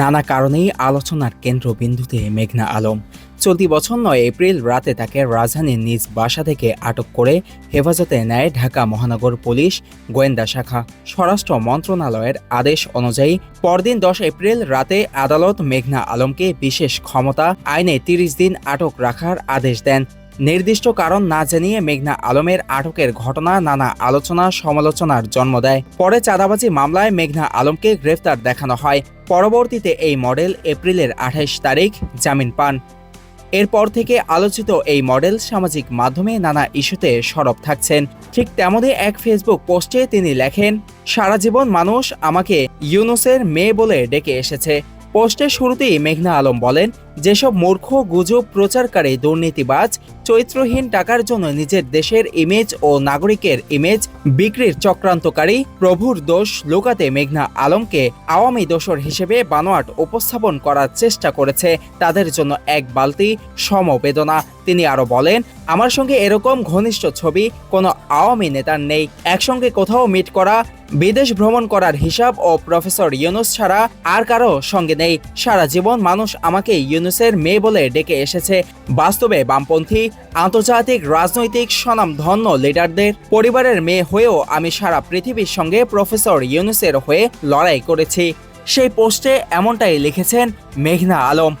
নানা কারণেই আলোচনার কেন্দ্রবিন্দুতে মেঘনা আলম। চলতি বছর নয় এপ্রিল রাতে তাকে রাজধানীর নিজ বাসা থেকে আটক করে হেফাজতে নেয় ঢাকা মহানগর পুলিশ, গোয়েন্দা শাখা। স্বরাষ্ট্র মন্ত্রণালয়ের আদেশ অনুযায়ী পরদিন দশ এপ্রিল রাতে আদালত মেঘনা আলমকে বিশেষ ক্ষমতা, আইনে তিরিশ দিন আটক রাখার আদেশ দেন। নির্দিষ্ট কারণ না জানিয়ে মেঘনা আলমের আটকের ঘটনা, নানা আলোচনা, সমালোচনার জন্ম দেয়। পরে চাঁদাবাজি মামলায় মেঘনা আলমকে গ্রেফতার দেখানো হয়। পরবর্তীতে এই মডেল এপ্রিলের আঠাইশ তারিখ জামিন পান। এরপর থেকে আলোচিত এই মডেল সামাজিক মাধ্যমে নানা ইস্যুতে সরব থাকছেন। ঠিক তেমনই এক ফেসবুক পোস্টে তিনি লেখেন, সারা জীবন মানুষ আমাকে ইউনুসের মেয়ে বলে ডেকে এসেছে। পোস্টের শুরুতেই মেঘনা আলম বলেন যেসব মূর্খ, গুজব প্রচারকারী, দুর্নীতিবাজ চৈত্রহীন টাকার জন্য নিজের দেশের ইমেজ ও নাগরিকের ইমেজ বিক্রির চক্রান্তকারী প্রভুর দোষ লুকাতে মেঘনা আলমকে আওয়ামী দোষর হিসেবে বানোয়াট উপস্থাপন করার চেষ্টা করেছে তাদের জন্য এক বালতি সমবেদনা। তিনি আরও বলেন, আমার সঙ্গে এরকম ঘনিষ্ঠ ছবি কোনো আওয়ামী নেতার নেই। একসঙ্গে কোথাও মিট করা, বিদেশ ভ্রমণ করার হিসাব ও প্রফেসর ইউনুস ছাড়া আর কারও সঙ্গে নেই। সারা জীবন মানুষ আমাকে ইউনুসের মেয়ে বলে ডেকে এসেছে। বাস্তবে বামপন্থী, আন্তর্জাতিক, রাজনৈতিক, স্বনামধন্য লিডারদের পরিবারের মেয়ে হয়েও আমি সারা পৃথিবীর সঙ্গে প্রফেসর ইউনুসের হয়ে লড়াই করেছি। সেই পোস্টে এমনটাই লিখেছেন মেঘনা আলম।